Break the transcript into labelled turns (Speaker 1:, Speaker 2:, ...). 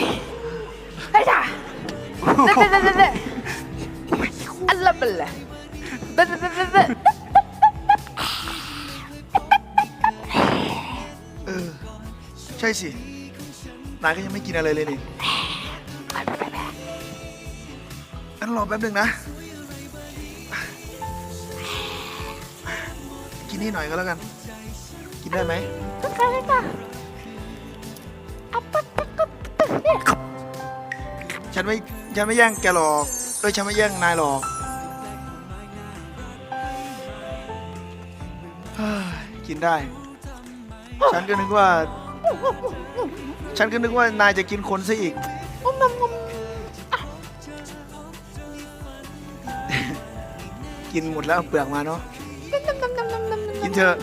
Speaker 1: ยไอ้จ้าเด็ดเด็ดเด็ดเด็ดอัลลับเบลเด็ดเด็ดเด็ดเด็ด
Speaker 2: เออ ใช่สิ นายก็ยังไม่กินอะไรเลยนี่งั้นรอแป๊บหนึงนะ กินนี่หน่อยก็แล้วกัน กินได้ไหม
Speaker 1: ต้องการอะไรจ้ะอัปปะปะกะปะ
Speaker 2: ฉันไม่ฉันไม่แย่งแกหรอกเอ้ยฉันไม่แย่งนายหรอกกินได้ ฉันก็นึกว่า ฉันก็นึกว่านายจะกินคนซะอีกกินหมดแล้วเปลือกมาเนาะกินเถอะ